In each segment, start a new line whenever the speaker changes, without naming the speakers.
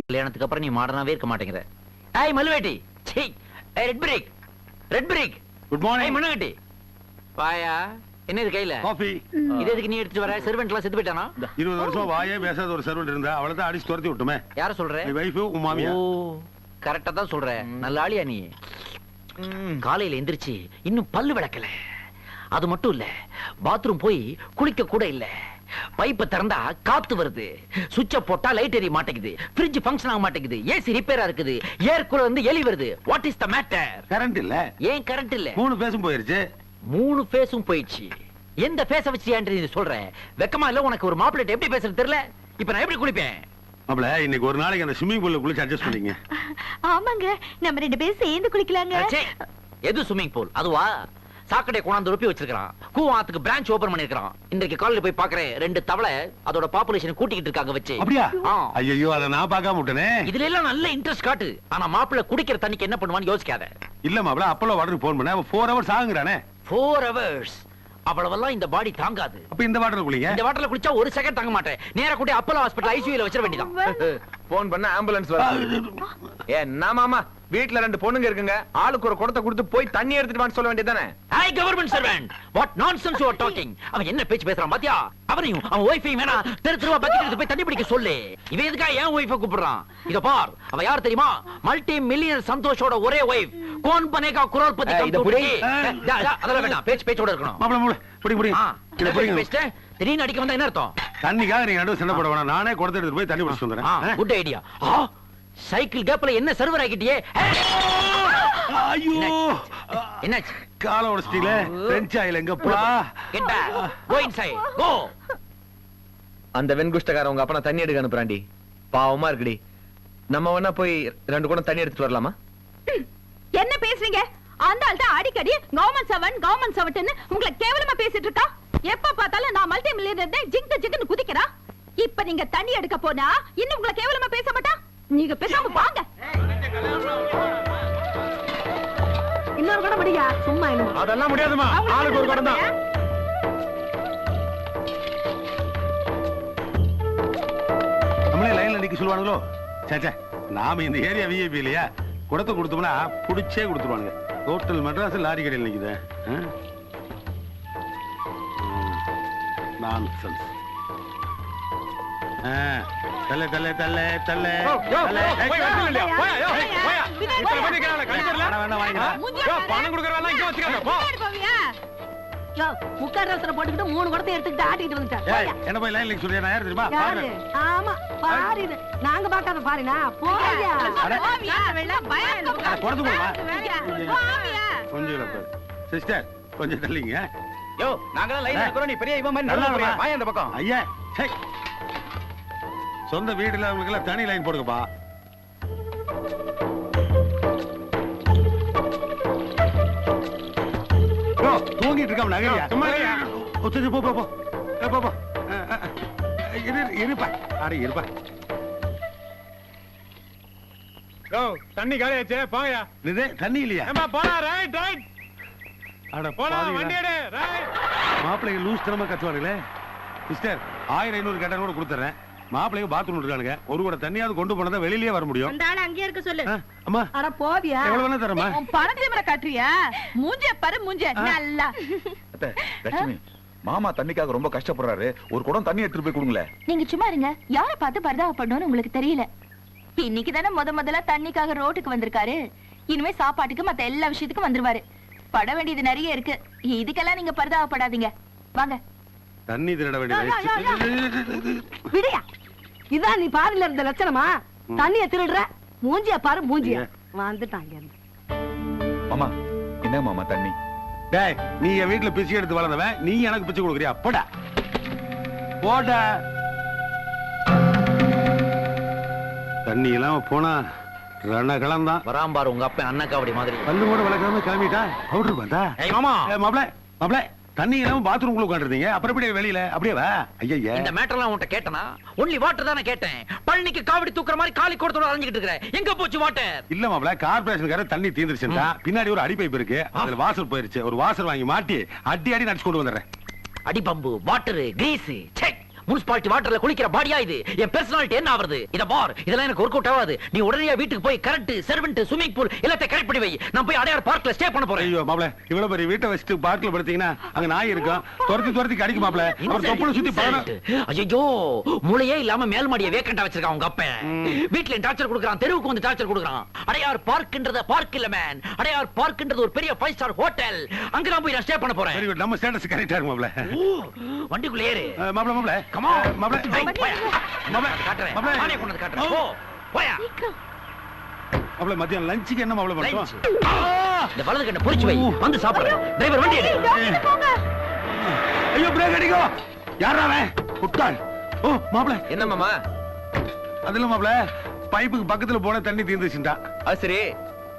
கல்யாணத்துக்கு அப்புறம் நீ மாடர்னாவே இருக்க மாட்டேங்கிற. ஏய் மல்லுவேட்டி. சீ red break red break
good morning
முன்னகட்டி வாயா. என்ன இது கையில?
காஃபி
இது எதுக்கு நீ எடுத்துட்டு வர? செர்வெண்ட் எல்லாம் செத்து போயிட்டானா?
இருபது வருஷம் வாயே பேசாத ஒரு சர்வெண்ட் இருந்தா அவளை தான் அடிச்சு துரத்தி விட்டுமே.
யார சொல்ற?
என் வைஃப் உன் மாமியா
ஓ கரெக்டா தான் சொல்ற. நல்ல ஆளியா நீ. காலையில எந்திரிச்சு இன்னும் பல்லு விளக்கல. அது மட்டும் இல்ல பாத்ரூம் போய் குளிக்க கூட இல்ல. பைப்பை திறந்தா காத்து வருது. சுவிட்ச போட்டா லைட் எரிய மாட்டேங்குது. ஃப்ரிட்ஜ் ஃபங்க்ஷன் ஆக மாட்டேங்குது. ஏசி ரிப்பேரா இருக்குது. ஏர் கூலர் வந்து எலி வருது. What is the matter
current இல்ல.
ஏன் கரண்ட் இல்ல?
மூணு பேசும் போயிருச்சு.
மூணு ஃபேஸும் போயிடுச்சு. எந்த ஃபேஸ வச்சு நீ சொல்ற? வெக்கமா இல்ல உனக்கு ஒரு மாப்பிள்ளை எப்படி பேசுறது தெரியல? இப்ப நான் எப்படி குளிப்பேன்?
மாப்ள இன்னைக்கு ஒரு நாளைக்கு அந்த ஸ்விம்மிங் பூல்ல குளிச்சு அட்ஜஸ்ட் பண்ணீங்க
ஆமாங்க. நம்ம ரெண்டு பேரும் சேர்ந்து குளிக்கலாங்க.
எது ஸ்விம்மிங் பூல் அதுவா? சாக்கடை கொண்டாந்து ரொப்பி வச்சிருக்கான் கூவாத்துக்கு பிரான்ச் ஓபன் பண்ணிருக்கான் இன்றைக்கு காலையில போய் பாக்குறேன் ரெண்டு தவளை அதோட பாப்புலேஷன் கூட்டிக்கிட்டு இருக்காங்க வச்சு.
அப்படியா. ஐயோ அதை நான் பார்க்காம விட்டனே.
இதுல எல்லாம் நல்ல இன்ட்ரெஸ்ட் காட்டு. ஆனா மாப்பிள்ளை குடிக்கிற தண்ணிக்கு என்ன பண்ணுவான்னு யோசிக்காத.
இல்ல மாப்ள அப்பளோ வாட்டருக்கு போன் பண்ண அவன் ஃபோர் ஹவர்ஸ் ஆகுங்கிறானே
ஃபோர் ஹவர்ஸ் அவ்வளவெல்லாம் இந்த பாடி தாங்காது.
அப்ப இந்த வாட்டர் குளிங்க.
இந்த வாட்டர்ல குளிச்சா ஒரு செகண்ட் தாங்க மாட்டேன். நேரா கூட்டி அப்பலோ ஹாஸ்பிடல் ஐசியூல வச்சிட வேண்டியதான்
போன் பண்ண ஆம்புலன்ஸ் வர என்ன மாமா? வீட்ல ரெண்டு பொண்ணுங்க இருக்குங்க. ஆளுக்கு ஒரு குடத்தை கொடுத்து போய் தண்ணி எடுத்துட்டு வான்னு சொல்ல வேண்டியதானே
hi government servant what nonsense you are talking அவன் என்ன பேச்சு பேசுறான் பாத்தியா? அவனையும் அவன் ஒய்ஃபையும் வேணா தெரு தெருவா பக்கெட் எடுத்து போய் தண்ணி பிடிக்க சொல்லு. இவன் எதுக்கா ஏன் ஒய்ஃபை கூப்பிடுறான்? இத பார் அவ யார் தெரியுமா? மல்டி மில்லியன் சந்தோஷோட ஒரே ஒய்ஃப் கோன் பனேகா குரோல் பத்தி
ஏய், இத புடி.
அதெல்லாம் வேண்டாம் பேச்சு பேச்சோட இருக்கணும்.
மாப்ள மாப்ள பிடி பிடி. இத
என்ன
பிடிங்க.
பேசிட்டு திடீர்னு அடிக்க வந்தா என்ன அர்த்தம்?
தண்ணிக்காக நீங்க நடுவு சண்டை போட வேணாம் நானே குடத்தை எடுத்துட்டு போய் தண்ணி பிடிச்சிட்டு வந்துடுறேன்.
குட் ஐடியா சைக்கிள் கேப்ல என்ன சர்வர் ஆகிட்டியே
ஐயோ!
என்னாச்சு?
காலை உடச்சிட்டீங்களே? பிரெஞ்ச் ஆயில் எங்கப்பா
get back go inside go
அந்த வெண்குஷ்டக்கார உங்க அப்பா தண்ணி எடுக்க அனுப்புறாண்டி பாவமா இருக்குடி. நம்ம வேணா போய் ரெண்டு குடம் தண்ணி எடுத்துட்டு வரலாமா?
என்ன பேசுறீங்க? அந்த ஆள் தான் அடிக்கடி கவர்மெண்ட் செவன் கவர்மெண்ட் செவன் உங்களை கேவலமா பேசிட்டு இருக்கா? எப்ப பார்த்தாலும் நான் மல்டி மில்லியனர் ஜிங்கு ஜிங்குன்னு குதிக்கிறா. இப்ப நீங்க தண்ணி எடுக்க போனா இன்னும் உங்களை கேவலமா பேச மாட்டா? நீங்க பேசாம வாங்க. இன்னொரு கூட முடியா சும்மா என்னமோ
அதெல்லாம் முடியாதுமா. ஆளுக்கு ஒரு குடம் தான்.
நம்மளே லைன்ல நிக்க சொல்லுவானுங்களோ? சேச்சே நாம இந்த ஏரியா விஐபி இல்லையா குடத்தை கொடுத்தோம்னா புடிச்சே கொடுத்துருவானுங்க. ஹோட்டல் மெட்ராஸ் லாரி கடையில்
நிக்கிறாங்களே, கழிப்பறையில?
வேணாம், வேணாம், வாங்கிக்கலாம்.
மூஞ்சிய
யோ,
பாரு.
பணம் கொடுக்கறவெல்லாம் இங்க வச்சுக்காத, போ.
யோ, ரசனை போட்டுக்கிட்டு மூணு குடத்தை எடுத்துக்கிட்டு ஆட்டிட்டு வந்துட்டேன்.
என்ன போய் லைன்ல சொல்றியா? நான் யார் தெரியுமா? பாரு.
ஆமா பாரு இது. நாங்க பார்க்காத பாருனா போயா?
குடத்து? கொஞ்சம் பாரு சிஸ்டர் கொஞ்சம் தள்ளிங்க.
யோ, லைன்ல இருக்கிறோம், நீ பெரிய இவன் மாதிரி
நல்லா.
வாயா இந்த பக்கம்.
ஐயா. சொந்த வீடுல அவங்களுக்கு எல்லாம் தனி லைன் போடுங்கப்பா. தூங்கிட்டு இருக்காம
இருயா.
ஒத்துச்சு போ போ போ போ போ இரு இருப்பா அட இருப்பா
யோ, தண்ணி காலியாச்சே, போயா.
இது தண்ணி இல்லையா
ஏம்மா, போடா, right, right.
அட
போடா. வண்டி எடு.
மாப்பிள்ளைங்க லூஸ் தினமா கத்துவானுங்களே சிஸ்டர் ஆயிரம் ஐநூறு கேட்டா கூட கொடுத்துறேன் மாப்பிள்ளைங்க பாத்ரூம் இருக்கானுங்க. ஒரு கூட தண்ணியாவது கொண்டு போனதா வெளியிலேயே வர முடியும்.
அந்த ஆளு அங்கேயே இருக்க சொல்லு.
அம்மா.
அட போவியா?
எவ்வளவு வேணா தரமா
உன் பணத்தை முறை காட்டுறியா? மூஞ்ச பாரு மூஞ்ச. நல்லா.
அத்தை, லட்சுமி மாமா தண்ணிக்காக ரொம்ப கஷ்டப்படுறாரு. ஒரு குடம் தண்ணி எடுத்துட்டு போய் கொடுங்களேன்
நீங்க சும்மா இருங்க. யார பார்த்து பரிதாபப்படணும்னு உங்களுக்கு தெரியல. இன்னைக்கு தானே முத முதல்ல தண்ணிக்காக ரோட்டுக்கு வந்திருக்காரு. இனிமே சாப்பாட்டுக்கு மத்த எல்லா விஷயத்துக்கும் வந்துருவாரு. பட வேண்டியது நிறைய இருக்கு. இதுக்கெல்லாம் நீங்க பரிதாபப்படாதீங்க. வாங்க.
தண்ணி திருட வேண்டிய
யா, யா, யா,
வயசு.
விடியா. இதான் நீ பாருல இருந்த லட்சணமா? தண்ணிய திருடுற? மூஞ்சிய பாரு மூஞ்சிய? வந்துட்டாங்க.
மாமா என்ன மாமா தண்ணி?
டேய் நீ என் வீட்டுல பிச்சை எடுத்து வளர்ந்தவன். நீ எனக்கு பிச்சை கொடுக்குறியா? போடா. போடா. தண்ணி இல்லாம போனா ரணகலம் தான்.
வராம்பார் உங்க அப்பா அண்ணக்காவடி மாதிரி.
பல்லு கூட வளர்க்காம கிளம்பிட்டா? பவுடர் பார்த்தா
ஏய் மாமா.
மாப்பிள மாப்பிள. தண்ணி இல்லாம பாத்ரூம் குள்ள உட்காந்துருந்தீங்க அப்புறம் எப்படி வெளியில? அப்படியே வா. ஐயா
இந்த மேட்டர்லாம் உன்கிட்ட கேட்டனா? ஒன்லி வாட்டர் தானே கேட்டேன். பழனிக்கு காவடி தூக்குற மாதிரி காலி கோடத்தோட அலைஞ்சிட்டு இருக்கிற. எங்க போச்சு வாட்டர்
இல்ல மாப்ள கார்பரேஷன்கார தண்ணி தீந்துருச்சுடா பின்னாடி ஒரு அடி பைப் இருக்கு அதுல வாசல் போயிருச்சு. ஒரு வாசல் வாங்கி மாட்டி அடி அடி நடிச்சு கொண்டு வந்துடுறேன்.
அடிபம்பு வாட்டர் கிரீஸ் செக் முனிசிபாலிட்டி வாட்டர்ல குளிக்கிற பாடியா இது? என் பர்சனாலிட்டி என்ன ஆவறது? இத பார் இதெல்லாம் எனக்கு ஒர்க் அவுட் ஆகாது. நீ உடனே வீட்டுக்கு போய் கரண்ட் சர்வெண்ட் ஸ்விமிங் பூல் எல்லாத்தையும் கரெக்ட் பண்ணி வை. நான் போய் அடையார் பார்க்ல ஸ்டே பண்ண போறேன்.
ஐயோ மாப்ள இவ்வளவு பெரிய வீட்டை வச்சுட்டு பார்க்ல படுத்தீங்கன்னா அங்க நாய் இருக்கும். துரத்தி துரத்தி கடிக்கும் மாப்ள அவர் தொப்புல சுத்தி
ஐயோ மூளையே இல்லாம மேல் மாடியை வேக்கண்டா வச்சிருக்கான் உங்க அப்பன் வீட்ல டார்ச்சர் கொடுக்கறான் தெருவுக்கு வந்து டார்ச்சர் கொடுக்கறான். அடையார் பார்க்ன்றது பார்க் இல்ல மேன் அடையார் பார்க்ன்றது ஒரு பெரிய ஃபைவ் ஸ்டார் ஹோட்டல் அங்க நான் போய் நான் ஸ்டே பண்ண போறேன்.
வெரி குட் நம்ம ஸ்டேட்டஸ் கரெக்டா இருக்கு மாப்ள
வண்டிக்குள்ள ஏறு.
மாப்ள மாப்ள
Come on.
மாப்ள. மாப்ள
காட்டுறேன். நானே கொண்டு வந்து காட்டுறேன். போ, போயா.
மாப்ள மதியம் லஞ்சுக்கு என்ன மாப்ள
இந்த வலது கண்ணை பொறிச்சு வை. வந்து சாப்பிடுறேன் டிரைவர் வண்டி எடு
ஐயோ பிரேக் அடிக்கும் யாரா அவன்? குட்டாள் ஓ மாப்ள
என்ன மாமா?
அதுல மாப்ள பைப்புக்கு பக்கத்துல போன தண்ணி தீர்ந்துச்சுட்டா
அது சரி.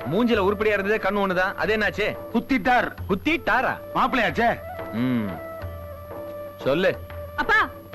மூஞ்சில உருப்படியா இருந்தது கண்ணு ஒண்ணுதான் அது என்னாச்சு?
குத்திட்டார்.
குத்திட்டாரா?
மாப்பிளையாச்சே?
ம். சொல்லு.
அப்பா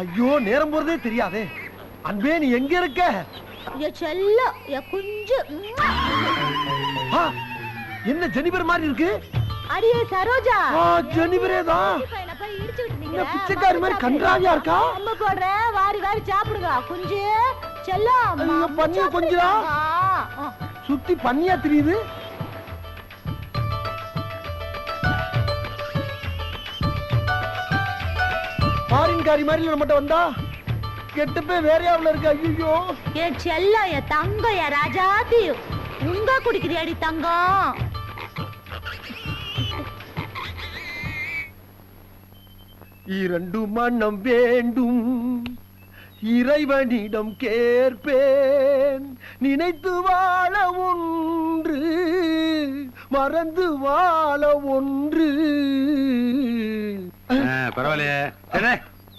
ஐயோ நேரம் போறதே தெரியாதே. அன்பே நீ எங்க இருக்க?
செல்லம் என் குஞ்சு.
ஆ, என்ன ஜெனிபர் மாதிரி இருக்கு?
அடியே சரோஜா.
ஆ, ஜெனிபரே தான் என்ன பிச்சைக்காரி மாதிரி கன்றாவியா இருக்கா?
அம்மா போடுற வாரி வாரி சாப்பிடுங்க. குஞ்சு செல்லம்.
ஐயோ, பண்ணியா கொஞ்சிரா? சுத்தி பண்ணியா தெரியுது? ஃபாரின்காரி மாதிரி நம்மகிட்ட வந்தா? கெட்டு போய் வேற யாவில் இருக்கு? ஐயோ
என் செல்லம் என் தங்கம் என் ராஜாதி. உங்க குடிக்கிறியாடி தங்கம்
இரண்டு மனம் வேண்டும். இறைவனிடம் கேட்பேன். நினைத்து வாழ ஒன்று மறந்து வாழ ஒன்று.
பரவாயில்லையே.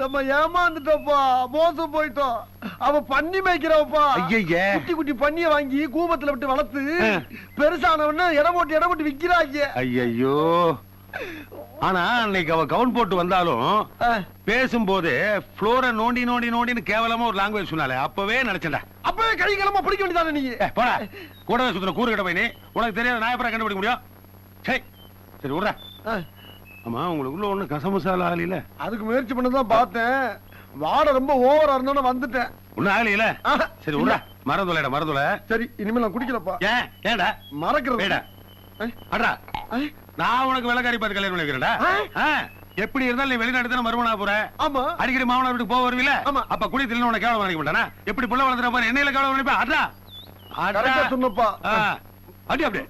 நம்ம ஏமாந்துட்டோப்பா மோசம் போயிட்டோம். அவ பண்ணி மேய்க்கிறவப்பா. குட்டி குட்டி பண்ணிய வாங்கி கூபத்துல விட்டு வளர்த்து. பெருசானவன இடம் போட்டு இடம் போட்டு விக்கிறாங்க
ஐயோ ஆனா அன்னைக்கு அவ கவுன் போட்டு வந்தாலும். பேசும்போது ஃப்ளோரை நோண்டி நோண்டி நோண்டின்னு கேவலமா ஒரு லாங்குவேஜ் சொன்னாலே. அப்பவே நினைச்சேன்டா.
அப்பவே கை கிளம்ப பிடிக்க வேண்டியதானே நீ?
ஏ, போடா. கூடவே சுத்துற கூறு கிட்ட போய் நீ. உனக்கு தெரியாத எப்பறம் கண்டுபிடிக்க முடியும்? சரி சரி விடுறா. ஆமா உங்களுக்கு உள்ள ஒண்ணு கசமுசால ஆகல
அதுக்கு முயற்சி பண்ணதான் பார்த்தேன். வாடை ரொம்ப ஓவரா இருந்தோன்னு வந்துட்டேன்.
ஒண்ணும் ஆகலையில. சரி விடுறா மறந்துலடா மறந்துல
சரி இனிமே நான் குடிக்கலப்பா.
ஏன் ஏன்டா
மறக்கிறது.
அடா நான் உனக்கு விலகாரி பார்த்து கல்யாணம் பண்ணிக்கிறேன்டா. எப்படி இருந்தாலும் நீ வெளிநாடு தானே மறுமணா போற?
ஆமா.
அடிக்கடி மாமனார் வீட்டுக்கு போக வருவீல. அப்ப குடி தில்ல உனக்கு கேவலம் நினைக்க மாட்டானா? எப்படி புள்ள வளர்த்துற பாரு என்னையில கேவலம் நினைப்பா அட்ரா
கரெக்டா சொன்னப்பா.
அடி அப்படியே.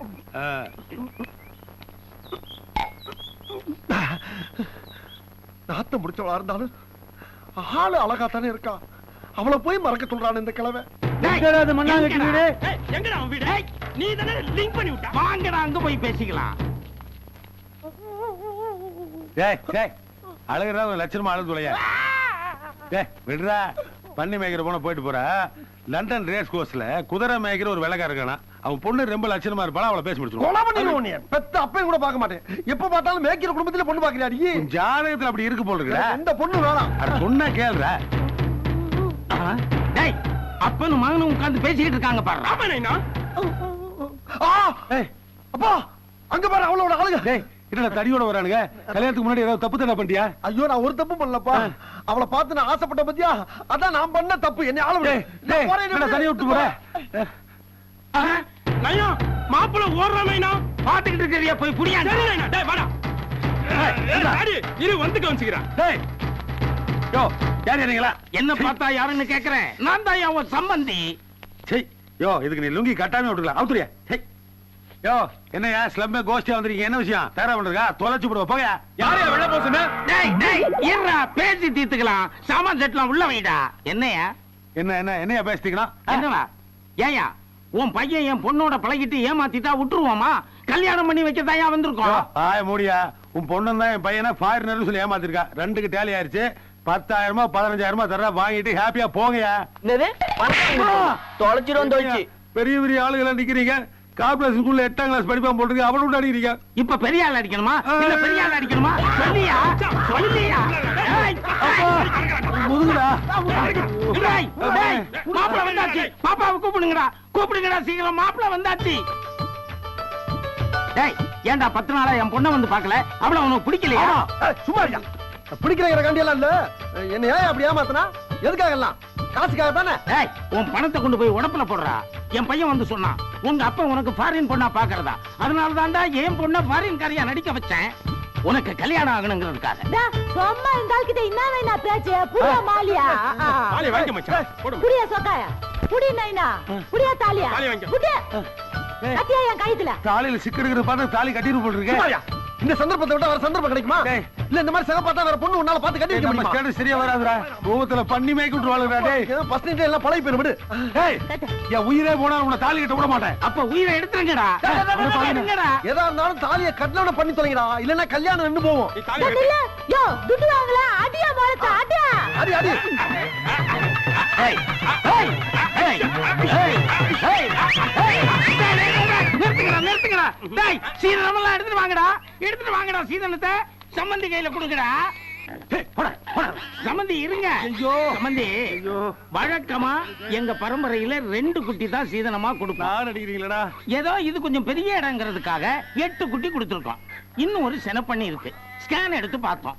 ஆ.
நாத்தம் முடிச்சவளா இருந்தாலும் ஆளு அழகா தானே இருக்கா? அவளை போய் மறக்க சொல்றான் இந்த கிழவை.
எங்கடா அவன் வீடு? நீ தானே லிங்க் பண்ணி விட்ட. வாங்கடா அங்க போய் பேசிக்கலாம்.
டேய் டேய் அழகுறா ஒரு லட்சணமா அழுது தொலையா டேய் விடுறா பண்ணி மேய்க்கிற போன போயிட்டு போறா. லண்டன் ரேஸ் கோர்ஸ்ல குதிரை மேய்க்கிற ஒரு விலகா இருக்கானா? அவன் பொண்ணு ரொம்ப லட்சணமா இருப்பாளா? அவளை பேசி
உன்னைய. பெத்த அப்பையும் கூட பார்க்க மாட்டேன். எப்ப பார்த்தாலும் மேய்க்கிற குடும்பத்துல பொண்ணு பாக்குறியாடி
உன் ஜாதகத்துல அப்படி இருக்கு போல இருக்குடா
எந்த பொண்ணு வேணாம்.
அட சொன்னா
டேய் அப்பனும் மகனும் உட்கார்ந்து பேசிக்கிட்டு இருக்காங்க பாரு!
அப்பா அங்க பாரு அவளோட ஆளுங்க
டேய் என்னடா தடியோட வரானுங்க? கல்யாணத்துக்கு முன்னாடி ஏதாவது தப்பு தானே பண்ணிட்டியா?
ஐயோ நான் ஒரு தப்பு பண்ணலப்பா. அவளை பார்த்து நான் ஆசைப்பட்ட பத்தியா? அதான் நான் பண்ண தப்பு. என்னை ஆள
தனியா விட்டு போற?
நயம் மாப்பிள்ள ஓடுறாமைனா? பாத்துக்கிட்டு இருக்கிறியா? போய் புரியா டேய் வாடா. இரு வந்து கவனிச்சுக்கிறான்.
டேய். யோ யார் நீங்களா
என்ன பார்த்தா யாருன்னு கேக்குறேன். நான் தான் உன் சம்பந்தி.
சரி யோ இதுக்கு நீ லுங்கி கட்டாம விட்டுக்கலாம். அவுத்துறியா? சரி யோ என்னையா ஸ்லம்மே கோஷ்டியா வந்திருக்கீங்க. என்ன விஷயம்? தயாரா பண்றதா தொலைச்சு போடுவோம் போங்க
யாரையா வெள்ள போசுன்னு டேய் டேய் இருடா பேசி தீர்த்துக்கலாம். சாமான் செட்லாம் உள்ள வைடா. என்னையா?
என்ன என்ன என்னையா பேசிட்டீங்கன்னா
என்னடா? ஏயா உன் பையன் என் பொண்ணோட பழகிட்டு ஏமாத்திட்டா விட்டுருவோமா? கல்யாணம் பண்ணி வைக்கதாயா வந்திருக்கோம்?
ஆய மூடியா. உன் பொண்ணு தான் என் பையனை ஃபாரினர் சொல்லி ஏமாத்திருக்கா. ரெண்டுக்கு டேலி ஆயிருச்சு. பத்தாயிரமா பதினஞ்சாயிரமா தர வாங்கிட்டு ஹாப்பியா போங்கயா
தொலைச்சிரும் தொலைச்சு
பெரிய பெரிய ஆளுகளா நிக்கிறீங்க. கார்பரேஷன் ஸ்கூல்ல எட்டாம் கிளாஸ் படிப்பான் போட்டுருக்கு அவனு விட்டு அடிக்கிறீங்க
இப்ப பெரிய ஆள் அடிக்கணுமா? இல்ல பெரிய ஆள் அடிக்கணுமா? சொல்லியா? சொல்லியா?
முதுகுடா.
மாப்பிள வந்தாச்சு. பாப்பாவை கூப்பிடுங்கடா. கூப்பிடுங்கடா சீக்கிரம். மாப்பிள வந்தாச்சு. டேய் ஏன்டா பத்து நாளா என் பொண்ணை வந்து பார்க்கல? அவள உனக்கு பிடிக்கலையா?
சும்மா இருக்கியா பிடிக்கிறங்கிற காண்டியெல்லாம் இல்ல. என்ன ஏன் அப்படி ஏமாத்தனா? எதுக்காக எல்லாம் காசுக்காக தானே
டேய் உன் பணத்தை கொண்டு போய் உடப்புல போடுறா என் பையன் வந்து சொன்னான் உங்க அப்பா உனக்கு ஃபாரின் பொண்ணா பாக்குறதா அதனால தான்டா என் பொண்ண ஃபாரின் காரியா நடிக்க வச்சேன் உனக்கு கல்யாணம் ஆகணுங்கிறதுக்காக
டா, சும்மா இந்த ஆள்கிட்ட என்ன வேணா பேச்சு புடியா மாலியா.
தாலி வாங்கி மச்சான் போடு
புடியா சொக்காயா புடி நைனா புடியா தாலியா
தாலி வாங்கிக்க.
புடி கட்டியா என் கைத்துல
தாலியில சிக்கெடுக்கிற பார்த்து தாலி கட்டிட்டு போட்டுருக்கேன்?
இந்த சந்தர்ப்பத்தை விட்டா வேற சந்தர்ப்பம் கிடைக்குமா. இல்ல இந்த மாதிரி சக பார்த்தா வேற பொண்ணு உன்னால பார்த்து கட்டி வைக்க முடியுமா?
ஸ்டேட்டஸ் சரியா வராதுடா. கோவத்துல பண்ணி மேய்க்கு விட்டுருவாளுடா டேய்
ஏதோ ஃபர்ஸ்ட் நைட் எல்லாம் பழகி போயிரு விடு.
டேய் என் உயிரே போனா உன்னை தாலி கட்ட விட மாட்டேன்.
அப்ப உயிரை எடுத்துருங்கடா.
எதா இருந்தாலும் தாலியை கட்டணம் பண்ணி தொலைங்கடா. இல்லன்னா கல்யாணம் நின்னு போவோம்.
யோ துட்டு வாங்கல அடியா மரத்த அடியா.
அடி அடி.
ஏய், ஏய், ஏய், ஏய், ஏய், ஏய், நிறுத்துங்கடா நிறுத்துங்கடா. டேய் சீதனம் எல்லாம் எடுத்துட்டு வாங்கடா. எடுத்துட்டு வாங்கடா சீதனத்தை சம்மந்தி கையில
போடா.
சம்மந்தி இருங்க. சம்மந்தி வழக்கமா எங்க பரம்பரையில ரெண்டு குட்டி தான் சீதனமா கொடுப்போம். ஏதோ இது கொஞ்சம் பெரிய இடங்கிறதுக்காக எட்டு குட்டி கொடுத்துருக்கோம். இன்னும் ஒரு செனப்பண்ணி இருக்கு. ஸ்கேன் எடுத்து பார்த்தோம்.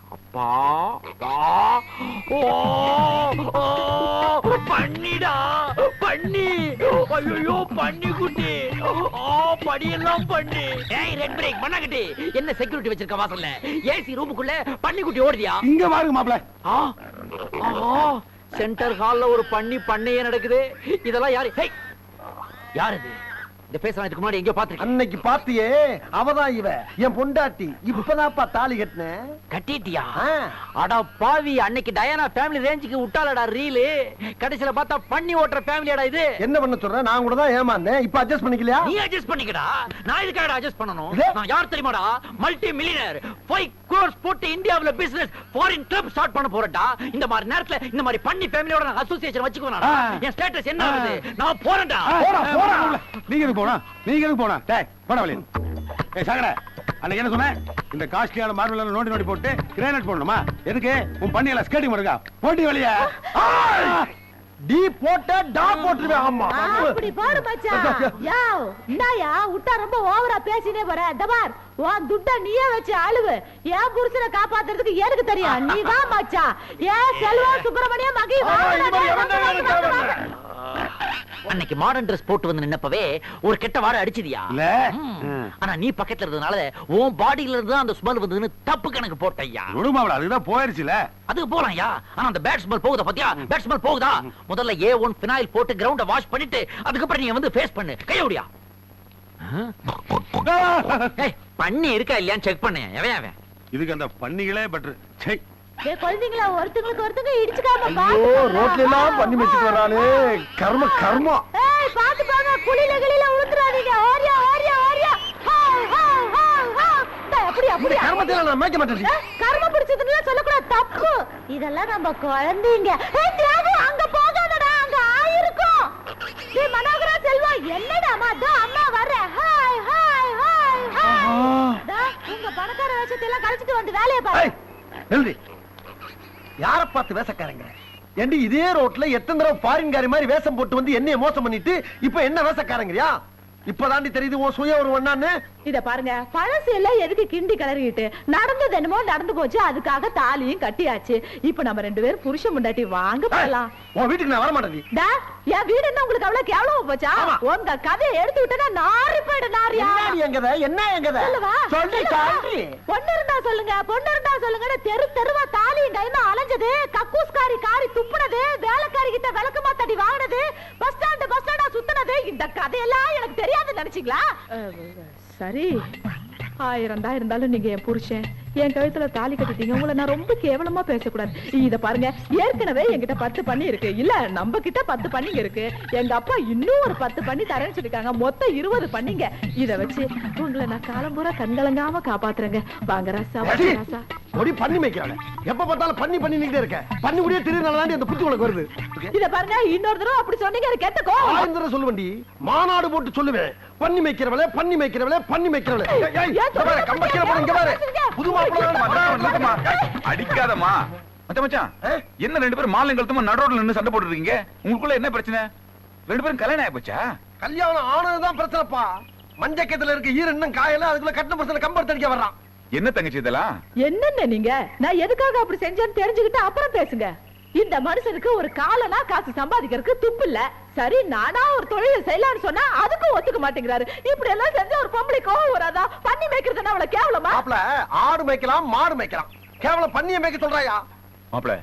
அப்பா அப்பா. ஓ, ஓ, பண்ணிடா பண்ணி. ஐயோ பண்ணி குட்டி. ஓ படியெல்லாம் பண்ணி. ஏய் ரெட் பிரேக் பண்ணாங்கட்டி என்ன செக்யூரிட்டி வச்சிருக்க வாசல்ல? ஏசி ரூமுக்குள்ள பண்ணி குட்டி ஓடுதியா?
இங்க பாருங்க
ஆ ஆஹா. சென்டர் ஹால்ல ஒரு பண்ணி பண்ணையே நடக்குது. இதெல்லாம் யாரு? ஹேய் யார் இது? இந்த பேசலாம் இதுக்கு முன்னாடி எங்கேயோ பாத்துருக்கேன்
அன்னைக்கு பாத்தியே அவதான் இவ. என் பொண்டாட்டி. இப்பதான்ப்பா தாலி கட்டினேன்
கட்டிட்டியா. அடா பாவி அன்னைக்கு டயானா ஃபேமிலி ரேஞ்சுக்கு விட்டாலடா ரீலு கடைசில பார்த்தா பண்ணி ஓட்டுற ஃபேமிலியாடா இது.
என்ன பண்ண சொல்ற? நான் கூட தான் ஏமாந்தேன். இப்ப அட்ஜஸ்ட் பண்ணிக்கலையா?
நீ அட்ஜஸ்ட் பண்ணிக்கடா. நான் இதுக்காக அட்ஜஸ்ட் பண்ணணும்? நான் யார் தெரியுமாடா? மல்டி மில்லியனர் ஃபைவ் crores போட்டு இந்தியாவுல பிசினஸ் ஃபாரின் கிளப் ஸ்டார்ட் பண்ண போறேன்டா. இந்த மாதிரி நேரத்துல இந்த மாதிரி பண்ணி ஃபேமிலியோட நான் அசோசியேஷன் வச்சுக்குவேன். என் ஸ்டேட்டஸ் என்ன ஆகுது? நான் போறேன்டா.
போடா, போடா.
நீங்க எதுக்கு போனா நீங்க எதுக்கு போனா டேய் போடா வெளிய. ஏய் சாகர அன்னைக்கு என்ன சொன்னேன்? இந்த காஸ்ட்லியான மார்பிள் நோண்டி நோண்டி போட்டு கிரானைட் போடணுமா? எதுக்கு? உன் பண்ணியல ஸ்கேட்டிங் பண்ணுங்க போட்டி வெளிய.
டி போட்ட டா போட்டுருவேன் ஆமா.
அப்படி பாரு மச்சான். யோ இந்தாயா விட்டா ரொம்ப ஓவரா பேசினே போற. தபார் உன் துட்ட நீயே வச்சு அழுவு. என் புருஷனை காப்பாத்துறதுக்கு எனக்கு தெரியும்? நீ வா மச்சான். ஏன் செல்வா சுப்பிரமணியம் மகி வா,
அன்னைக்கு மாடர்ன் ட்ரெஸ் போட்டு வந்து நின்னப்பவே ஒரு கெட்ட வாரம் அடிச்சதியா. ஆனா நீ பக்கத்துல இருந்ததுனால உன் பாடியில இருந்து அந்த ஸ்மெல் வந்ததுன்னு தப்பு கணக்கு போட்டையா
விடுமாவள அதுதான் போயிருச்சுல.
அதுக்கு போலாம்யா ஆனா அந்த பேட் ஸ்மெல் போகுதா பாத்தியா? பேட் ஸ்மெல் போகுதா? முதல்ல ஏ ஒன் பினாயில் போட்டு கிரவுண்ட வாஷ் பண்ணிட்டு அதுக்கப்புறம் நீங்க வந்து ஃபேஸ் பண்ணு. கையோடியா ஏய் பண்ணி இருக்கா இல்லையான்னு செக் பண்ணு. எவன் அவன்
இதுக்கு அந்த பண்ணிகளே பெட்ரு
டேய், குழந்தைங்களா ஒருத்தங்களுக்கு ஒருத்தங்க இடிச்சுக்காம
ஐயோ ரோட்ல எல்லாம் பண்ணி வச்சுட்டு வராளே. கர்ம கர்மம்
ஏய் பாத்து பாங்க. குளில கிளில உளுத்துறாதீங்க ஓரியா ஓரியா டேய், அப்படியா அப்படியா.
கர்மத்தில நான் மேய்க்க மாட்டேன்.
கர்ம பிடிச்சதுன்னு சொல்லக்கூடாது. தப்பு. இதெல்லாம் நம்ம குழந்தைங்க. ஏய் தியாகு அங்க போகாதடா. அங்க ஆயிருக்கும். டேய் மனோகரா செல்வா என்னடா அம்மா தோ அம்மா வர்றேன் ஹாய் ஹாய் ஹாய் ஹாய். உங்க பணக்கார வேஷத்தை எல்லாம் கழிச்சிட்டு வந்து வேலைய பாரு.
யார பார்த்து வேசக்காரங்க ஏண்டி இதே ரோட்ல எத்தனை தடவை ஃபாரின் காரி மாதிரி வேஷம் போட்டு வந்து என்னைய மோசம் பண்ணிட்டு இப்ப என்ன வேஷக்காரங்கறியா? இப்பதாண்டி தெரியுது உன் சுய ஒரு ஒண்ணான்னு
இத பாருங்க பழசு எல்லாம் எதுக்கு கிண்டி கிளறிட்டு நடந்தது என்னமோ நடந்து போச்சு அதுக்காக தாலியும் கட்டியாச்சு. இப்ப நம்ம ரெண்டு பேரும் புருஷன் முண்டாட்டி வாங்க போலாம்.
உன் வீட்டுக்கு நான் வர மாட்டேன்
என் வீடு என்ன உங்களுக்கு அவ்வளவு கேவலமா போச்சா. உங்க கதையை எடுத்து விட்டா நாரி போயிடு நாரியா?
என்ன எங்கத என்ன எங்கத
சொல்லவா?
சொல்லி?
பொண்ணு இருந்தா சொல்லுங்க பொண்ணு இருந்தா சொல்லுங்க தெரு தெருவா தாலியும் கைமா அலைஞ்சது கக்கூஸ்காரி காரி துப்புனது வேலைக்காரி கிட்ட விளக்கு தடி வாங்கினது பஸ் ஸ்டாண்ட் பஸ் ஸ்டாண்டா சுத்துனது இந்த கதையெல்லாம் எனக்கு தெரியாதுன்னு நினைச்சீங்களா? சரி. ஆயிரம் தான் இருந்தாலும் நீங்க என் புருஷன். என் கழுத்துல தாலி கட்டிட்டீங்க. உங்களை நான் ரொம்ப கேவலமா பேசக்கூடாது. இத பாருங்க ஏற்கனவே என்கிட்ட பத்து பண்ணி இருக்கு. இல்ல நம்ம கிட்ட பத்து பண்ணிங்க இருக்கு. எங்க அப்பா இன்னும் ஒரு பத்து பண்ணி தரேன்னு சொல்லிருக்காங்க மொத்தம் இருபது பண்ணிங்க. இத வச்சு உங்களை நான் காலம்பூரா கண்கலங்காம காப்பாத்துறேங்க. வாங்க ராசா வாங்க ராசா.
ஒடி பண்ணி வைக்கிறாங்க எப்ப பார்த்தாலும் பண்ணி பண்ணி நிக்கிட்டே இருக்க. பண்ணி கூடிய திருநாளாண்டி அந்த புத்தி உனக்கு வருது.
இத பாருங்க இன்னொரு தடவை அப்படி சொன்னீங்க எனக்கு கேட்டுக்கோ
ஆயிரம் தடவை சொல்லுவேன்டி மாநாடு போட்டு சொல்லுவேன். பண்ணி மேய்க்கிறவளே பண்ணி மேய்க்கிறவளே பண்ணி மேய்க்கிறவளே. ஏய், கம்ப கீழே போடு, இங்க பாரு. புது மாப்பிள்ளை
நிறுத்துமா. அடிக்காதம்மா. மச்சான் மச்சான் என்ன ரெண்டு பேரும் மாலை கழுத்தமா நடுரோட்ல நின்னு சண்டை போட்டுட்டு இருக்கீங்க உங்களுக்குள்ள என்ன பிரச்சனை? ரெண்டு பேரும் கல்யாணம் ஆயி போச்சா
கல்யாணம் ஆனதுதான் பிரச்சனைப்பா. மஞ்சக்கத்துல இருக்க ஈர இன்னும் காயல அதுக்குள்ள கட்டின பிரச்சனை கம்பர் தடிக்க வர்றான்.
என்ன தங்கச்சி இதெல்லாம்?
என்னென்ன நீங்க? நான் எதுக்காக அப்படி செஞ்சேன்னு தெரிஞ்சுக்கிட்டு அப்புறம் பேசுங்க. இந்த மனுஷனுக்கு ஒரு காலனா காசு சம்பாதிக்கிறதுக்கு துப்பு இல்ல. சரி நானா ஒரு தொழில் செய்யலாம்னு சொன்னா அதுக்கும் ஒத்துக்க மாட்டேங்கிறாரு. இப்படி எல்லாம் செஞ்ச ஒரு பொம்பளை கோவம் வராதா? பண்ணி வைக்கிறதுன்னா அவ்வளவு கேவலமா?
மாப்பிள ஆடு மேய்க்கலாம் மாடு மேய்க்கலாம். கேவலம் பண்ணிய மேய்க்க சொல்றாயா?
மாப்பிள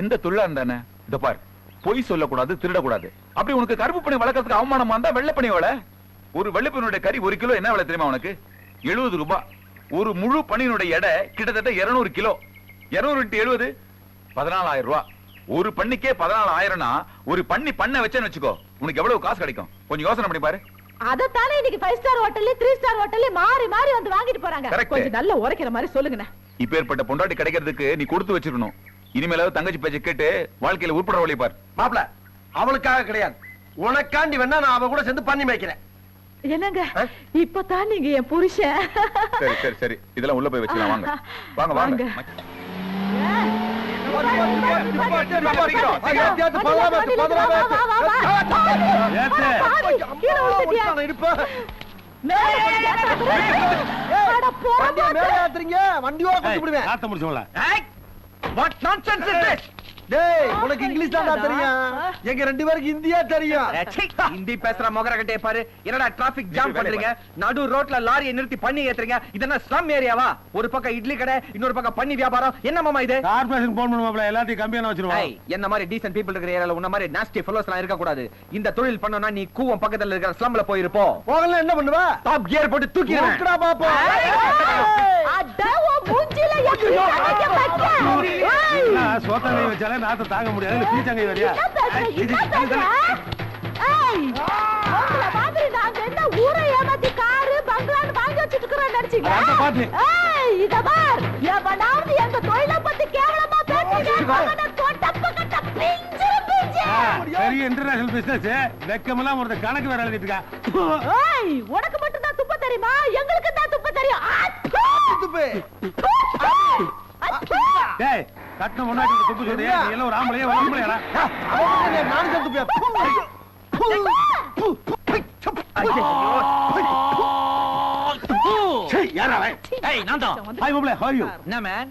எந்த தொழிலா இருந்தானே? இத பார் பொய் சொல்லக்கூடாது திருடக்கூடாது. அப்படி உனக்கு கருப்பு பணி வளர்க்கறதுக்கு அவமானமா இருந்தா வெள்ளை பணி வள ஒரு வெள்ளைப்பணியுடைய கறி ஒரு கிலோ என்ன விலை தெரியுமா உனக்கு? எழுபது ரூபாய் ஒரு முழு பணியினுடைய எடை கிட்டத்தட்ட 200 கிலோ. 200 இன்ட்டு எழுபது பதினாலாயிரம் ரூபாய் ஒரு பண்ணிக்கே பதினாலாயிரம்னா ஒரு பண்ணி பண்ண வச்சேன்னு வச்சுக்கோ உனக்கு எவ்வளவு காசு கிடைக்கும்? கொஞ்சம் யோசனை பண்ணி பாரு.
அதத்தானே இன்னைக்கு ஃபைவ் ஸ்டார் ஹோட்டல்ல த்ரீ ஸ்டார் ஹோட்டல்ல மாறி மாறி வந்து வாங்கிட்டு போறாங்க. கொஞ்சம் நல்ல உரைக்கிற மாதிரி சொல்லுங்கண்ணே.
இப்பேற்பட்ட பொண்டாட்டி கிடைக்கிறதுக்கு நீ கொடுத்து வச்சிருக்கணும். இனிமேலாவது தங்கச்சி பேச்சை கேட்டு வாழ்க்கையில உட்பட வழி பார்.
மாப்பிள அவளுக்காக கிடையாது. உனக்காண்டி வேணா நான் அவ கூட சேர்ந்து பண்ணி மேய்க்கிறேன்.
என்னங்க இப்பதான் நீங்க என் புருஷன்
சரி சரி சரி இதெல்லாம் உள்ள போய் வச்சுக்கலாம் வாங்க வாங்க வாங்க
வண்டியோட
முடிச்சோம்ல
வாட் நான்சென்ஸ் இஸ் திஸ்
டேய், உனக்கு இங்கிலீஷ் தான்டா தெரியும்? எங்க ரெண்டு பேருக்கு இந்தியா தெரியும்.
ஹிந்தி பேசுற மொகர கட்டே பாரு. என்னடா டிராபிக் ஜாம் பண்றீங்க? நடு ரோட்ல லாரியை நிறுத்தி பண்ணி ஏத்துறீங்க. ஸ்லம் ஏரியாவா ஒரு பக்கம் இட்லி கடை இன்னொரு பக்கம் பண்ணி வியாபாரம். என்ன மாமா இது?
போன் பண்ணுவாப்ல எல்லாத்தையும் கம்பியான வச்சிருவோம்.
என்ன மாதிரி டீசன்ட் பீப்பிள் இருக்கிற ஏரியால உன்ன மாதிரி நாஸ்டி ஃபெலோஸ் எல்லாம் இருக்க கூடாது இந்த தொழில் பண்ணனும்னா நீ கூவம் பக்கத்துல இருக்கிற ஸ்லம்ல
போகல என்ன பண்ணுவ?
டாப் கியர் போட்டு தூக்கிடுவேன்.
தூக்குடா பாப்போம்.
அட, மூஞ்சில? ஏய்,
வச்சாலே நாத்த தாங்க முடியாது பீச்சங்கை வரியா
ஊரை ஏமாத்தி காரு, பங்களான்னு வாங்கி வச்சிட்டு இருக்கிறோம்னு நினைச்சீங்க? இத பார், எவனாவது எங்க தொழிலை பத்தி கேவலமா பேசுறீங்க.
பெரிய இன்டர்நேஷனல் பிசினஸ் வெக்கமெல்லாம் ஒருத்த கணக்கு வேற எழுதிட்டு இருக்கா
ஏய், உனக்கு மட்டும் தான் துப்ப தெரியுமா எங்களுக்கு தான் துப்ப தெரியும்!
துப்பு.
டேய் கட்டின முன்னாடி துப்பு சொல்றியா எல்லாம் ஒரு ஆம்பளையா
என்ன, நானும்
யாரா அவன்?
ஏய் நான் தான்.
ஹாய் மாப்ள ஹவ் யூ
என்ன மேன்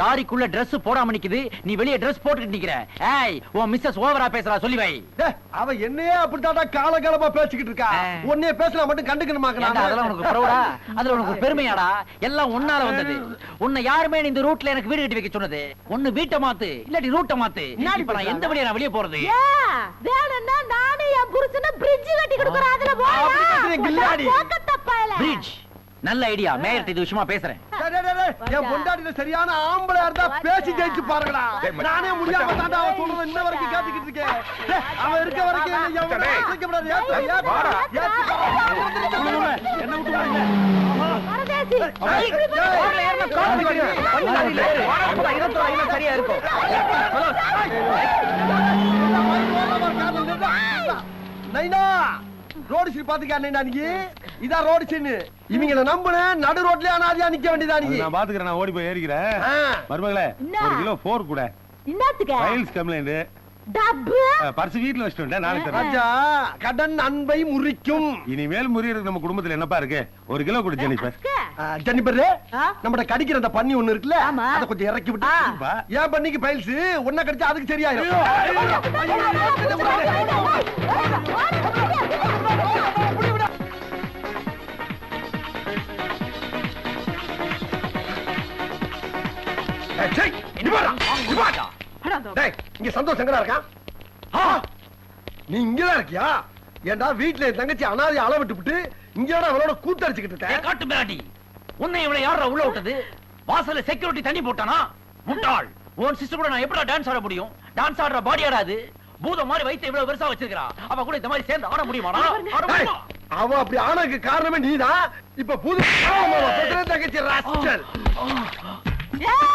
லாரிக்குள்ள Dress போடாம நிக்குது. நீ வெளிய Dress போட்டுட்டு நிக்கிற. ஏய் உன் மிஸ்ஸஸ் ஓவரா பேசுறா சொல்லி வை.
டேய், அவ என்னையே அப்படித்தாடா காலகாலமா பேசிக்கிட்டு இருக்கா. உன்னைய பேசல மட்டும் கண்டுக்கணுமாக்க
ஏன்டா, அதெல்லாம் உனக்கு பரவடா அதுல உனக்கு பெருமையாடா? எல்லாம் உன்னால வந்தது. உன்னை யாருமே இந்த ரூட்ல எனக்கு வீடு கட்டி வைக்க சொன்னது. ஒண்ணு வீட்டை மாத்து இல்லாட்டி ரூட்டை மாத்து. இப்ப நான் எந்த வழியா நான் வெளிய போறது?
வேணும்னா நானே என் புருஷனை bridge கட்டி கொடுக்குறேன், அதுல?
அப்படி
பயலே.
பிரிட்ஜ் நல்ல ஐடியா மேயர்ட்ட இது விஷயமா பேசுறேன்
டேய், டேய், டேய், என் பொண்டாட்டில சரியான ஆம்பளையா இருந்தா பேசி ஜெயிச்சு பாருங்கடா. நானே முடியாம தாண்டா அவன் சொல்றத இன்ன வரைக்கும் கேட்டுக்கிட்டு இருக்கேன் டேய், அவன் இருக்க வரைக்கும் என்னை
விட்டு
சரியா இருக்கும்
நைனா ரோடு சீன் பாத்துக்கா நைனா நீ? இதான் ரோடு சீன். இவங்கள நம்புனேன் நடு ரோட்லயே அனாதியா நிக்க வேண்டியதா நீ?
அது நான் பாத்துக்கிறேன் நான் ஓடி போய் ஏறிக்கிறேன். மருமகளே? ஒரு கிலோ போர் கூட.
என்னத்துக்கு
ஃபைல்ஸ் கம்ப்ளைண்ட்
டப்பு.
பர்ஸ் வீட்ல வச்சுட்டு வந்துட்டேன் நாளைக்கு
ராஜா கடன் அன்பை முறிக்கும்.
இனிமேல் முறியறதுக்கு நம்ம குடும்பத்துல என்னப்பா இருக்கு? ஒரு கிலோ கொடு
ஜெனிபர்
ஆ?
நம்மட கடிக்கிற அந்த பன்னி ஒண்ணு இருக்குல்ல. அத கொஞ்சம் இறக்கி விட்டு. ஏன் பண்ணிக்கு பைல்ஸ் ஒன்ன கடிச்சா அதுக்கு சரியாயிரும். இங்க சந்தோஷ் எங்கடா இருக்கான் ஆ, நீ இங்கதான் இருக்கியா? ஏன்டா வீட்டுல என் தங்கச்சி அனாதை அள விட்டுப்புட்டு இங்கடா அவளோட கூத்தடிச்சுக்கிட்டு
ஏ
இருக்க?
காட்டு மிராண்டி உன்னை இவளை யாரா உள்ள விட்டது? வாசல்ல செக்யூரிட்டி தண்ணி போட்டானா? முட்டாள். உன் சிஸ்டர் கூட நான் எப்படா டான்ஸ் ஆட முடியும்? டான்ஸ் ஆடுற பாடி ஆடாது பூதம் மாதிரி வயித்தை இவ்வளவு பெருசா வச்சிருக்கா அவ கூட இந்த மாதிரி சேர்ந்து ஆட முடியுமாடா?
அவ அப்படி ஆனதுக்கு காரணமே நீதான் இப்ப புது தங்கச்சி ராஸ்கல்.
ஏய்,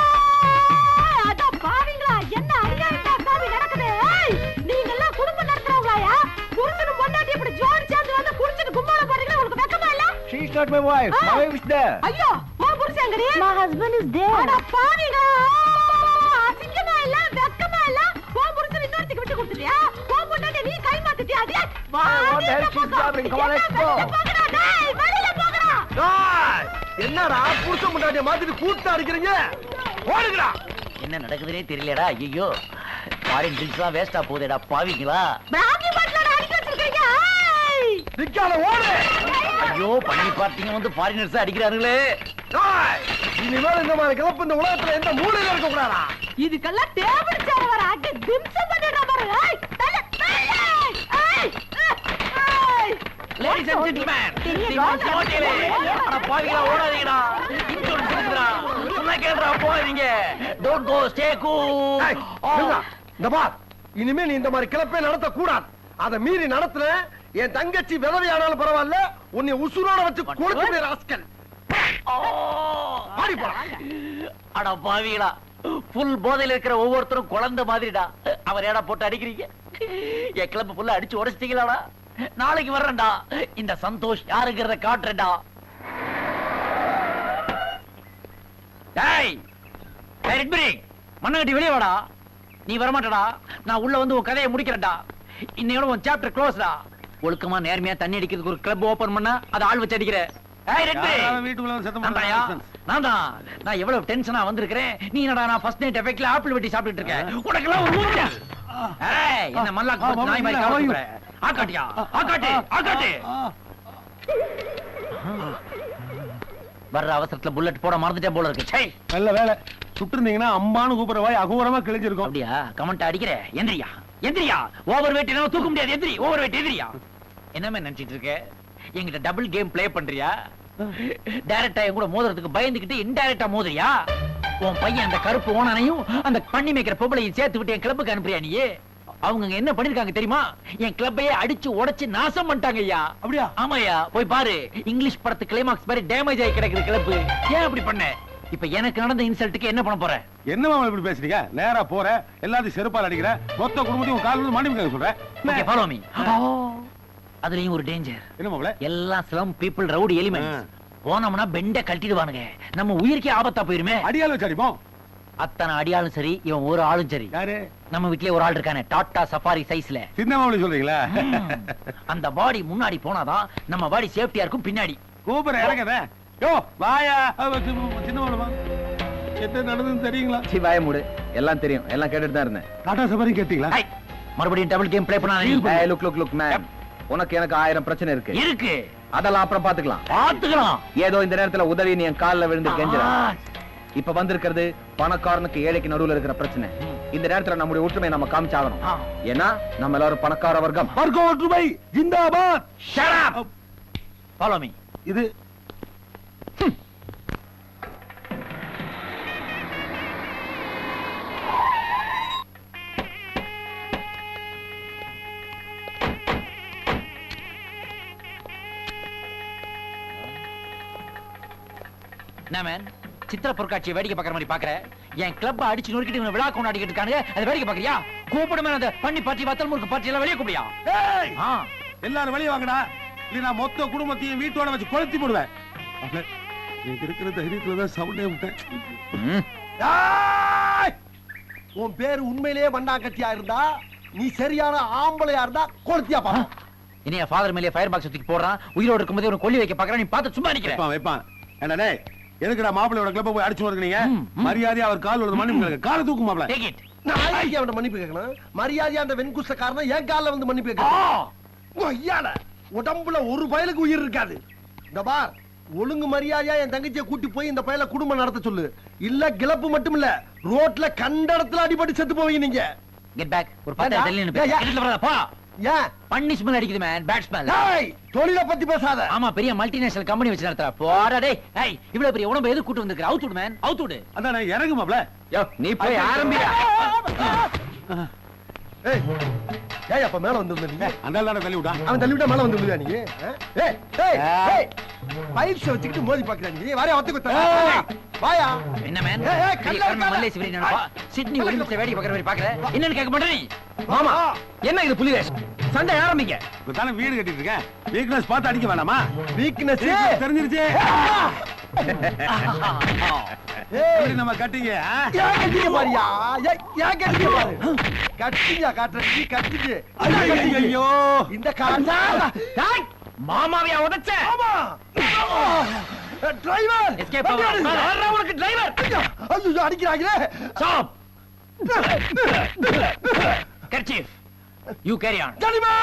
வெக்கமா இல்ல?
She is not my wife.
Ah.
My wife is there.
ஐயோ, உன் புருஷன் எங்கடி? அட பாவிங்களா, அசிங்கமா இல்ல, வெக்கமா இல்ல? உன் புருஷன் இன்னொருத்திக்கு விட்டு கொடுத்துட்டியா? உன் பொண்டாட்டியை நீ கை மாத்திட்டியா? டேய்,
what the hell she's
போங்க.
gathering? Come on, let's
என்ன
go.
போங்கடா, டேய், வெளியில போங்கடா.
டேய், என்னடா புருஷன் முன்னாடிய மாத்திட்டு கூட்ட அடிக்கிறீங்க ஓடுங்கடா
என்ன நடக்குதுன்னே தெரியலடா ஐயோ ஃபாரின் ட்ரிங்க்ஸ் எல்லாம் வேஸ்டா போகுதேடா பாவிங்களா
பிராந்தி பாட்டிலோட அடிக்க வச்சிருக்கீங்க. ஏய்.
நிக்காத ஓடு
ஐயோ பண்ணி பார்த்தீங்க வந்து ஃபாரினர்ஸ் அடிக்கிறாங்களே
இனிமேல் இந்த மாதிரி கிளப்பு இந்த உலகத்துல எந்த மூலையில இருக்க கூடாதா
இதுக்கெல்லாம் டேபிள் சேர் வர அடி திம்சம் பண்ணிடுறா பாரு. ஏய் தல தல ஏய் ஏய்
லேடிஸ் அண்ட் ஜென்டில்மேன்
காலம்.
சோட்டிலே அட பாவிங்களா? ஓடாதீங்கடா. இன்சூரன்ஸ் இருக்குடா சொன்னா கேளுடா போகாதீங்க. Don't go stay cool.
இந்த பார் இனிமே நீ இந்த மாதிரி கிளப்பே நடத்த கூடாது அதை மீறி நடத்துன என் தங்கச்சி விதவையானாலும் பரவாயில்ல உன்னை உசுரோட வச்சு கொளுத்து ராஸ்கல். பாடி போடா.
அட பாவிகளா புல் போதையில இருக்கிற ஒவ்வொருத்தரும் குழந்தை மாதிரிடா. அவர் ஏடா போட்டு அடிக்கிறீங்க? என் கிளம்ப புல்ல அடிச்சு உடைச்சிட்டீங்களாடா? நாளைக்கு வர்றேன்டா. இந்த சந்தோஷ் யாருங்கிறத காட்டுறேன்டா. டேய் மண்ணகட்டி வெளியே வாடா. நீ வரமாட்டடா. நான் உள்ள வந்து உன் கதையை முடிக்கிறேன்டா. இன்னையோட உன் சாப்டர் க்ளோஸ்டா ஒழுக்கமா நேர்மையா தண்ணி அடிக்கிறதுக்கு ஒரு கிளப் ஓபன் பண்ணா அதை ஆள் வச்சு அடிக்கிற. நான் தான் நான் எவ்வளவு டென்ஷனா வந்திருக்கிறேன். நீ என்னடா நான் ஃபர்ஸ்ட் நைட் எஃபெக்ட்ல ஆப்பிள் வெட்டி சாப்பிட்டுட்டு இருக்கேன். உனக்கு எல்லாம் ஒரு மூஞ்சா ஏய் என்ன மல்லாக்கு போட்டு நாய் மாதிரி கவனிக்கிற ஆக்காட்டியா? ஆக்காட்டு ஆக்காட்டு! வர்ற அவசரத்துல புல்லட் போட மறந்துட்டே போல இருக்கு. சை
நல்ல வேலை. சுட்டு இருந்தீங்கன்னா அம்பான்னு கூப்பிடுற வாய் அகோரமா கிழிஞ்சிருக்கும்.
அப்படியா? கமெண்ட் அடிக்கிற? எந்திரியா? எந்திரியா? ஓவர் வெயிட் என்ன தூக்க முடியாது. எந்திரி ஓவர் வெயிட் எந்திரியா? என்னமே நினைச்சிட்டு இருக்க? என்கிட்ட டபுள் கேம் ப்ளே பண்றியா? டைரக்டா என் கூட மோதுறதுக்கு பயந்துகிட்டு இன்டைரக்டா மோதுறியா? உன் பையன் அந்த கருப்பு ஓனனையும் அந்த பண்ணி மேய்க்கிற பொம்பளையும் சேர்த்து விட்டு என் கிளப்புக்கு அனுப்புறியா நீ? அவங்க என்ன பண்ணிருக்காங்க தெரியுமா? என் கிளப்பையே அடிச்சு உடைச்சு நாசம் பண்ணிட்டாங்க ஐயா.
அப்படியா?
ஆமாயா போய் பாரு. இங்கிலீஷ் படத்து கிளைமாக்ஸ் மாதிரி டேமேஜ் ஆகி கிடக்குது கிளப்பு ஏன் அப்படி பண்ண? இப்ப எனக்கு நடந்த இன்சல்ட்டுக்கு என்ன பண்ண போற?
என்ன மாமா இப்படி பேசுறீங்க? நேரா போற. எல்லாத்தையும் செருப்பால் அடிக்கிற. மொத்த குடும்பத்தையும் கால் மன்னிப்பு சொல்றேன்
ஓகே ஃபாலோ மீ அதுலயும் ஒரு டேஞ்சர்
என்ன
எல்லாம் ஸ்லம் பீப்புள் ரவுடி எலிமெண்ட்ஸ் போனோம்னா பெண்ட கழட்டிடுவானுங்க நம்ம உயிருக்கே ஆபத்தா போயிருமே.
அடியால் வச்சு அடிப்போம்
அத்தனை அடியாளும் சரி இவன் ஒரு ஆளும் சரி.
யாரு?
நம்ம வீட்லயே ஒரு ஆள் இருக்கானே டாடா சஃபாரி சைஸ்ல.
சின்ன மாப்பிள சொல்றீங்களா?
அந்த பாடி முன்னாடி போனாதான் நம்ம பாடி சேஃப்டியா இருக்கும் பின்னாடி.
கூப்பிட இறங்கத யோ வாயா. அவ சி- சின்ன மாப்பிள என்ன நடந்ததுன்னு தெரியுங்களா?
சி வாய மூடு. எல்லாம் தெரியும். எல்லாம் கேட்டுட்டு தான் இருந்தேன்.
டாடா சபாரி கேட்டீங்களா?
மறுபடியும் டபுள் கேம் ப்ளே பண்ணா.
ஏய் லுக் லுக் லுக் மேம் உனக்கு எனக்கு ஆயிரம் பிரச்சனை இருக்கு.
இருக்கு.
அதெல்லாம் அப்புறம் பாத்துக்கலாம்
பாத்துக்கலாம்
ஏதோ இந்த நேரத்துல உதவி நீ என் கால்ல விழுந்து கெஞ்சுற. இப்ப வந்திருக்கிறது பணக்காரனுக்கு ஏழைக்கு நடுவுல இருக்கிற பிரச்சனை. இந்த நேரத்துல நம்முடைய ஒற்றுமை நம்ம காமிச்சாகணும். ஏன்னா நம்ம எல்லாரும் பணக்கார வர்க்கம்.
வர்க்கம் ஒற்றுமை. ஜிந்தாபாத்.
Follow me.
இது
என்ன மேன் சித்திர பொருட்காட்சியை வேடிக்கை பார்க்குற மாதிரி பாக்குற என் கிளப்ப அடிச்சு நொறுக்கிட்டு இவனை விழா கொண்டாடிக்கிட்டு இருக்கானுங்க. அதை வேடிக்கை பாக்குறியா கூப்பிடுமே அந்த பண்ணி பார்ட்டி வத்தல் முறுக்கு பார்ட்டி எல்லாம் வெளியே கூப்பிடியா
ஏய்!
ஆ.
எல்லாரும் வெளியே வாங்கடா. இல்ல நான் மொத்த குடும்பத்தையும் வீட்டோட வச்சு கொளுத்தி போடுவேன். நீங்க இருக்கிற தைரியத்துல தான் சவுண்டே விட்டேன்!
உன் பேர் உண்மையிலேயே வண்டாங்கட்டியா இருந்தா நீ சரியான ஆம்பளையா இருந்தா கொளுத்தியா பா
இனி என் ஃபாதர் மேலே ஃபயர் பாக்ஸ் தூக்கி போடுறான் உயிரோடு இருக்கும்போது ஒரு கொல்லி வைக்க பாக்குறான் நீ பார்த்து சும்மா நிக்கிற.
வைப்பான் வைப்பான். என்ன டேய் எதுக்குடா மாப்பிள்ளையோட கிளப்ப போய் அடிச்சு வரீங்க. மரியாதையா அவர் கால் மன்னிப்பு கேளுங்க. காலை தூக்கு மாப்பிள
டேக் இட்
நான் ஐயா அவன் மன்னிப்பு கேட்கணும். மரியாதையா அந்த வெண்குசக்காரனை என் கால்ல வந்து மன்னிப்பு கேட்கணும். ஐயால உடம்புல ஒரு பயலுக்கு உயிர் இருக்காது. இந்த பார் ஒழுங்கு மரியாதையா என் தங்கச்சியை கூட்டி போய் இந்த பயல குடும்பம் நடத்த சொல்லு. இல்ல கிளப்பு மட்டும் இல்ல ரோட்ல கண்ட இடத்துல அடிபட்டு செத்து போவீங்க நீங்க.
கெட் பேக் ஒரு பத்து
ஏன்?
பண்ணி ஸ்மெல் அடிக்குது மேன் பேட் ஸ்மெல்
டேய் தொழில பத்தி பேசாத.
ஆமா பெரிய மல்டிநேஷனல் கம்பெனி வச்சு நடத்துறா. போடா டேய். ஏய் இவ்வளவு பெரிய உடம்பு எது கூட்டு வந்திருக்க அவுட் விடு மேன் அவுட் விடு
அதான் இறங்கு மாப்பிள.
யோ நீ போய் ஆரம்பிடா.
ஏய் ஏய் அப்ப மேல வந்து நீ
அந்த தானே தள்ளி விட்டா?
அவன் தள்ளி விட்டா மேல வந்து விழுவியா நீ? ஏய் ஏய் ஏய் பைப்ஸ் வச்சுக்கிட்டு மோதி பாக்குறா நீ. வாரியா ஒத்து குத்த வாயா.
என்ன மேன்
ஏய், ஏய், கல்ல இருக்காத.
மல்லேசி வெரி நினைப்பா? சிட்னி ஒலிம்பிக்ஸ்ல வேடிக்கை பார்க்குற மாதிரி பாக்குற என்னன்னு கேட்க மாட்டே நீ?
மாமா. என்ன இது புலிவேஷ் சண்டை ஆரம்பிங்க.
தானே வீடு கட்டிட்டு இருக்கேன். வீக்னஸ் பார்த்து அடிக்க வேணாமா?
வீக்னஸ்
தெரிஞ்சிருச்சு. நம்ம கட்டிங்க?
ஏன் கட்டிங்க பாரியா? ஏன் கட்டிங்க பாரு? கட்டிங்க காட்டுற நீ கட்டிங்க.
ஐயோ,
இந்த காலா
மாமாவையா உடைச்ச
ஆமா. டிரைவர்.
Escape ஆகலாம்.
உனக்கு டிரைவர். ஐயோ அடிக்கிறாங்களே.
Stop kerchief you carry on
ஜனிமே